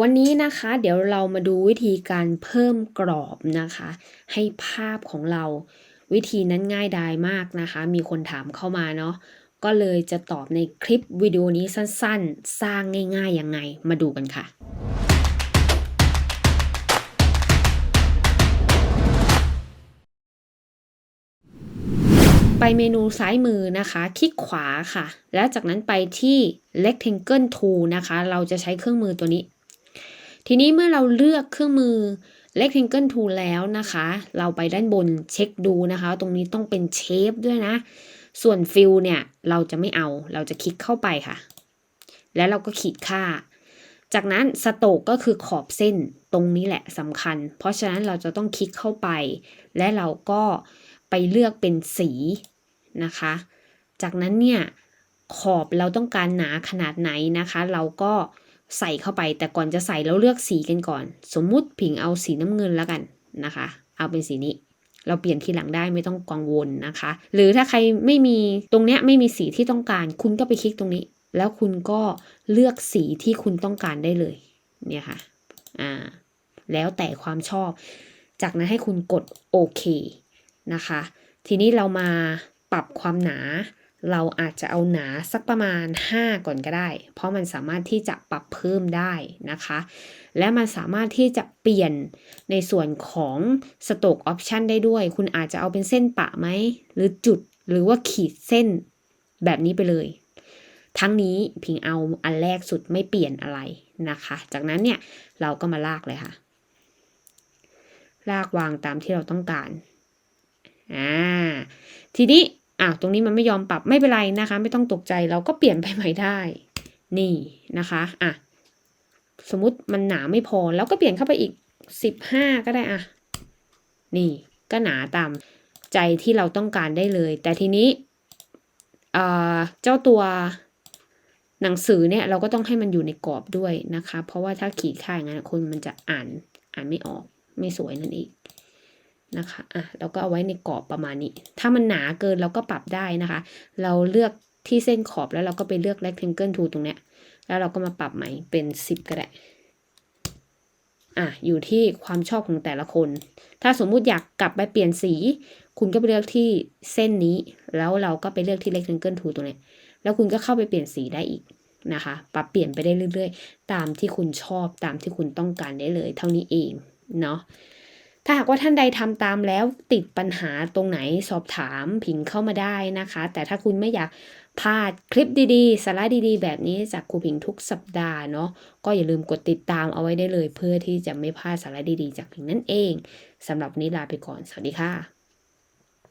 วันนี้นะคะเดี๋ยวเรามาดูวิธีการเพิ่มกรอบนะคะ ให้ภาพของเรา วิธีนั้นง่ายดายมากนะคะ มีคนถามเข้ามาเนาะก็เลยจะตอบในคลิปวิดีโอนี้สั้นๆ สร้างง่ายๆยังไงมาดูกันค่ะไปเมนูซ้ายมือนะคะ คลิกขวาค่ะ แล้วจากนั้นไปที่ rectangle tool นะคะ เราจะใช้เครื่องมือตัวนี้ ทีนี้เมื่อเราเลือกเครื่องมือ rectangle tool แล้วนะคะ เราไปด้านบนเช็คดูนะคะ ตรงนี้ต้องเป็นเชฟด้วยนะ ส่วน fill เนี่ย เราจะไม่เอา เราจะคลิกเข้าไปค่ะ แล้วเราก็ขีดค่า จากนั้นสโตกก็คือขอบเส้นตรงนี้แหละสำคัญ เพราะฉะนั้นเราจะต้องคลิกเข้าไป และเราก็ไปเลือกเป็นสีนะคะ จากนั้นเนี่ยขอบเราต้องการหนาขนาดไหนนะคะ เราก็ ใส่เข้าไป แต่ก่อนจะใส่เราเลือกสีกันก่อน สมมุติผิงเอาสีน้ำเงินแล้วกันนะคะ เอาเป็นสีนี้ เราเปลี่ยนทีหลังได้ไม่ต้องกังวลนะคะ หรือถ้าใครไม่มีตรงเนี้ยไม่มีสีที่ต้องการ คุณก็ไปคลิกตรงนี้ แล้วคุณก็เลือกสีที่คุณต้องการได้เลยเนี่ยค่ะอ่าแล้วแต่ความชอบ จากนั้นให้คุณกดโอเคนะคะ ทีนี้เรามาปรับความหนา เราอาจจะเอาหนาสักประมาณ 5 ก่อนก็ได้ เพราะมันสามารถที่จะปรับเพิ่มได้นะคะ และมันสามารถที่จะเปลี่ยนในส่วนของสโตกออปชันได้ด้วย คุณอาจจะเอาเป็นเส้นปะไหม หรือจุดหรือว่าขีดเส้นแบบนี้ไปเลย ทั้งนี้พิงเอาอันแรกสุดไม่เปลี่ยนอะไรนะคะ จากนั้นเนี่ยเราก็มาลากเลยค่ะ ลากวางตามที่เราต้องการอ่าทีนี้ อะตรงนี้มันไม่ยอมปรับไม่เป็นไรนะคะ ไม่ต้องตกใจเราก็เปลี่ยนไปใหม่ได้ นี่นะคะอะสมมติมันหนาไม่พอแล้วก็เปลี่ยนเข้าไปอีกสิบห้าก็ได้อะนี่ก็หนาตามใจที่เราต้องการได้เลย แต่ทีนี้เจ้าตัวหนังสือเนี่ยเราก็ต้องให้มันอยู่ในกรอบด้วยนะคะ เพราะว่าถ้าขีดค่าอย่างนั้นคนมันจะอ่านอ่านไม่ออกไม่สวยนั่นเอง นะคะอะเราก็เอาไว้ในกรอบประมาณนี้ ถ้ามันหนาเกินเราก็ปรับได้นะคะ เราเลือกที่เส้นขอบแล้วเราก็ไปเลือก rectangle tool ตรงเนี้ย แล้วเราก็มาปรับใหม่เป็น 10 ก็ได้ อะ อยู่ที่ความชอบของแต่ละคน ถ้าสมมุติอยากกลับไปเปลี่ยนสี คุณก็ไปเลือกที่เส้นนี้ แล้วเราก็ไปเลือกที่ rectangle tool ตรงนี้แล้วคุณก็เข้าไปเปลี่ยนสีได้อีกนะคะ ปรับเปลี่ยนไปได้เรื่อย ๆ ตามที่คุณชอบ ตามที่คุณต้องการได้เลย เท่านี้เอง เนาะ ถ้าหากว่าท่านใดทำตามแล้วติดปัญหาตรงไหนสอบถามผิงเข้ามาได้นะคะ แต่ถ้าคุณไม่อยากพลาดคลิปดีๆ สาระดีๆ แบบนี้จากครูผิงทุกสัปดาห์เนาะก็อย่าลืมกดติดตามเอาไว้ได้เลย เพื่อที่จะไม่พลาดสาระดีๆ จากผิงนั่นเองสำหรับนี้ลาไปก่อน สวัสดีค่ะ